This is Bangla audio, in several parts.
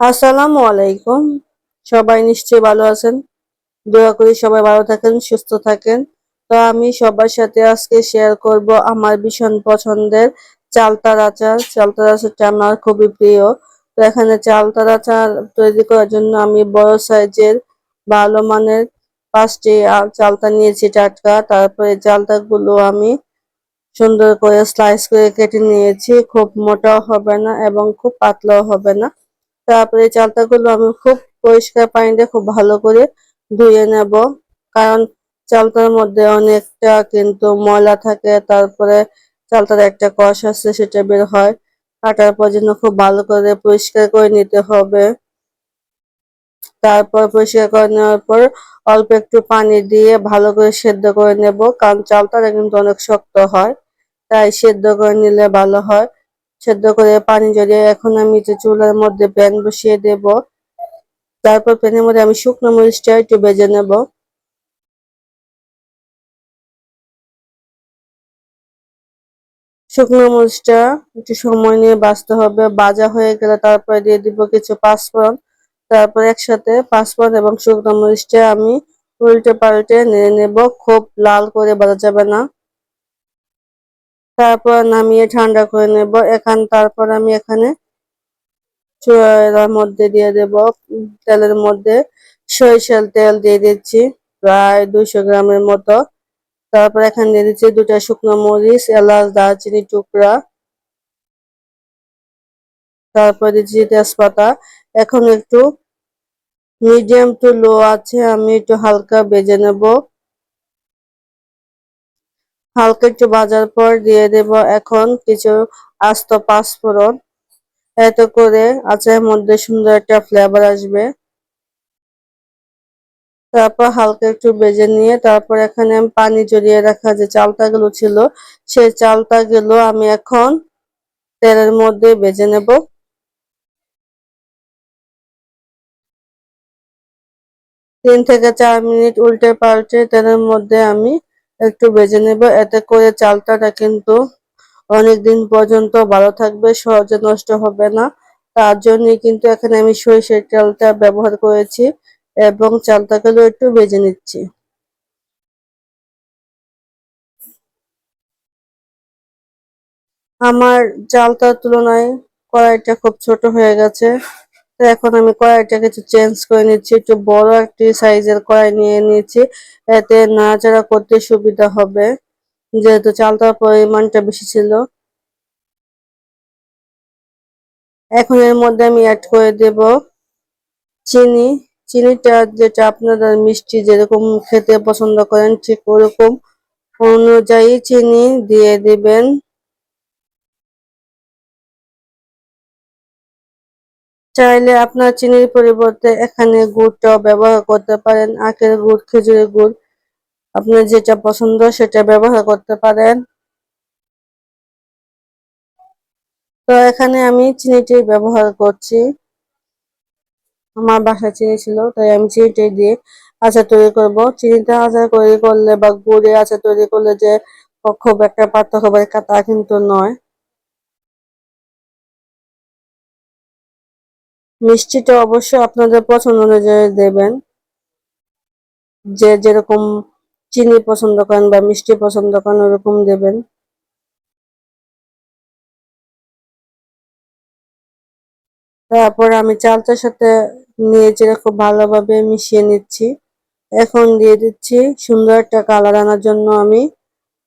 আসসালামু আলাইকুম। সবাই নিশ্চয়ই ভালো আছেন। দোয়া করি সবাই ভালো থাকেন, সুস্থ থাকেন। তো আমি সবার সাথে আজকে শেয়ার করব আমার ভীষণ পছন্দের চালতার আচার। চালতার আচারটা আমার খুবই প্রিয়। তো এখানে চালতার আচার তৈরি করার জন্য আমি বড় সাইজের ভালো মানের পাঁচটি চালতা নিয়েছি টাটকা। তারপরে চালতাগুলো আমি সুন্দর করে স্লাইস করে কেটে নিয়েছি। খুব মোটাও হবে না এবং খুব পাতলাও হবে না। তারপরে চালতাগুলো আমি খুব পরিষ্কার পানিতে খুব ভালো করে ধুয়ে নেব। কারণ চালতার মধ্যে অনেকটা কিন্তু ময়লা থাকে, তারপরে চালতার একটা কষ আছে সেটা বের হয়। কাটার পর জন্য খুব ভালো করে পরিষ্কার করে নিতে হবে। তারপর পরিষ্কার করে নেওয়ার পর অল্প একটু পানি দিয়ে ভালো করে সেদ্ধ করে নেব, কারণ চালটা কিন্তু অনেক শক্ত হয়, তাই সেদ্ধ করে নিলে ভালো হয়। সেদ্ধ করে পানি জড়িয়ে এখন আমি যে চুলার মধ্যে প্যান বসিয়ে দেব। তারপর প্যানের মধ্যে আমি শুকনো মরিচটা একটু বেজে নেব। শুকনো মরিচটা একটু সময় নিয়ে বাঁচতে হবে, বাজা হয়ে গেলে তারপরে দিয়ে দিব কিছু পাঁচফোড়ন। তারপর একসাথে পাঁচফোড়ন এবং শুকনো মরিচটা আমি উল্টে পাল্টে নিয়ে নেব, খুব লাল করে বাজা যাবে না। তারপর নামিয়ে ঠান্ডা করে নেব। এখান তারপর আমি এখানে চুলার মধ্যে দিয়ে দেব। তেলের মধ্যে সরিষার তেল দিয়ে দিচ্ছি, প্রায় দুইশো গ্রামের মতো। তারপর এখানে দিয়ে দিচ্ছি দুটা শুকনো মরিচ, এলাচ, দারচিনি টুকরা। তারপর দিচ্ছি তেজপাতা। এখন একটু মিডিয়াম টু লো আছে, আমি একটু হালকা বেজে নেব। হালকা একটু ভাজার পর দিয়ে দেব এখন কিছু আস্ত পাঁচফোড়ন। এত করে আচারের মধ্যে সুন্দর একটা ফ্লেভার আসবে। তারপর হালকা একটু বেজে নিয়ে তারপর এখানে আমি পানি জড়িয়ে রাখা যে চালতাগুলো ছিল, সেই চালতাগুলো আমি এখন তেলের মধ্যে বেজে নেব। তিন থেকে চার মিনিট উল্টে পাল্টে তেলের মধ্যে আমি একটু বেজে নেব। এতে করে চালতাটা কিন্তু অনেক দিন পর্যন্ত ভালো থাকবে, সহজে নষ্ট হবে না। তার জন্যই কিন্তু এখানে আমি সরিষার চালটা ব্যবহার করেছি এবং চালতাগুলো একটু ভেজে নিচ্ছি। আমার চালটার তুলনায় কড়াইটা খুব ছোট হয়ে গেছে। এখন আমি কড়াইটা কিছু চেঞ্জ করে নিচ্ছি। একটু বড় একটি সাইজের কড়াই নিয়ে নিয়েছি এতে নাড়াচাড়া করতে সুবিধা হবে। যেহেতু চালটার পরিমাণটা বেশি ছিল। এখন এর মধ্যে আমি অ্যাড করে দেব চিনি। চিনিটা যেটা আপনারা মিষ্টি যেরকম খেতে পছন্দ করেন ঠিক ওরকম অনুযায়ী চিনি দিয়ে দিবেন। চাইলে আপনার চিনির পরিবর্তে এখানে গুড়টাও ব্যবহার করতে পারেন, আখের গুড়, খেজুরের গুড়। আপনার যেটা পছন্দ সেটা ব্যবহার করতে পারেন। তো এখানে আমি চিনিটি ব্যবহার করছি। আমার বাসায় চিনি ছিল, তাই আমি চিনিটি দিয়ে আচার তৈরি করব। চিনিটা আচার তৈরি করলে বা গুড়ে আচার তৈরি করলে যে খুব একটা পার্থক্য তা কিন্তু নয়। মিষ্টিটা অবশ্যই আপনাদের পছন্দ অনুযায়ী দেবেন। যে যেরকম চিনি পছন্দ করেন বা মিষ্টি পছন্দ করেন, ওরকম দেবেন। তারপর আমি চালটার সাথে নিয়েছিলাম খুব ভালোভাবে মিশিয়ে নিচ্ছি। এখন দিয়ে দিচ্ছি সুন্দর একটা কালার আনার জন্য আমি।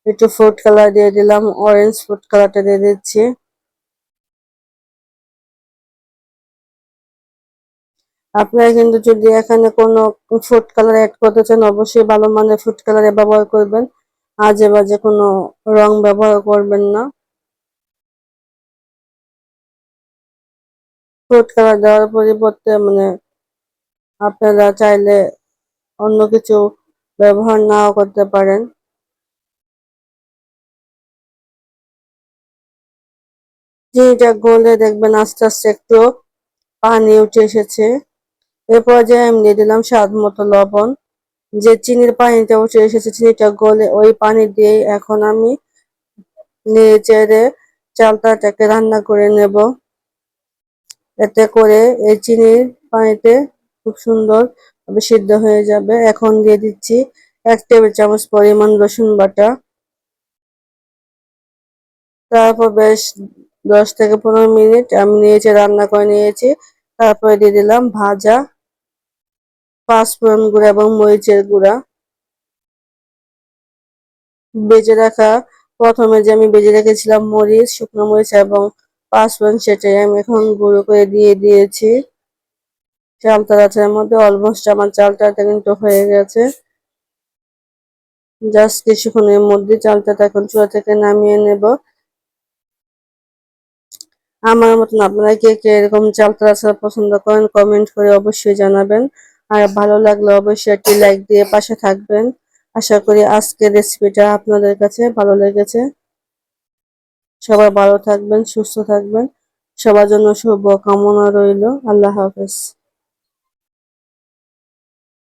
একটু ফুড কালার দিয়ে দিলাম অরেঞ্জ ফুড কালারটা দিয়ে দিচ্ছি। আপনারা কিন্তু যদি এখানে কোনো ফুড কালার অ্যাড করতে চান, অবশ্যই ভালো মানের ফুড কালার ব্যবহার করবেন। আজে বাজে কোনো রং ব্যবহার করবেন না। ফুড কালার দেওয়ার পরিবর্তে মানে আপনারা চাইলে অন্য কিছু ব্যবহার নাও করতে পারেন। চিনিটা গলে দেখবেন আস্তে আস্তে একটু পানি উঠে এসেছে। এ পর্যায়ে আমি দিয়ে দিলাম স্বাদ মতো লবণ। যে চিনির পানিটা উঠে এসেছে, চিনিটা গলে ওই পানি দিয়ে এখন আমি নেড়ে চেড়ে চালতাটাকে রান্না করে নেব। এতে করে এই চিনির পানিতে খুব সুন্দর সিদ্ধ হয়ে যাবে। এখন দিয়ে দিচ্ছি এক টেবিল চামচ পরিমাণ রসুন বাটা। তারপর বেশ দশ থেকে পনেরো মিনিট আমি নিয়েছি রান্না করে নিয়েছি। তারপরে দিয়ে দিলাম ভাজা, পাঁচফোড়ন গুঁড়া এবং মরিচের গুঁড়া। বেজে রাখা, প্রথমে যে আমি বেজে রেখেছিলাম মরিচ, শুকনো মরিচ এবং পাঁচফোড়ন সেটাই আমি এখন গুঁড়ো করে দিয়ে দিয়েছি। চালটা গাছের মধ্যে অলমোস্ট আমার চালটা কিন্তু হয়ে গেছে। জাস্ট কিছুক্ষণের মধ্যে চালটা এখন চুলা থেকে নামিয়ে নেব। আমার মতন আপনারা কে কে এরকম চাল তারা পছন্দ করেন কমেন্ট করে অবশ্যই জানাবেন। আর ভালো লাগলে অবশ্যই একটি লাইক দিয়ে পাশে থাকবেন। আশা করি আজকের রেসিপিটা আপনাদের কাছে ভালো লেগেছে। সবাই ভালো থাকবেন, সুস্থ থাকবেন। সবার জন্য শুভ কামনা রইল। আল্লাহ হাফেজ।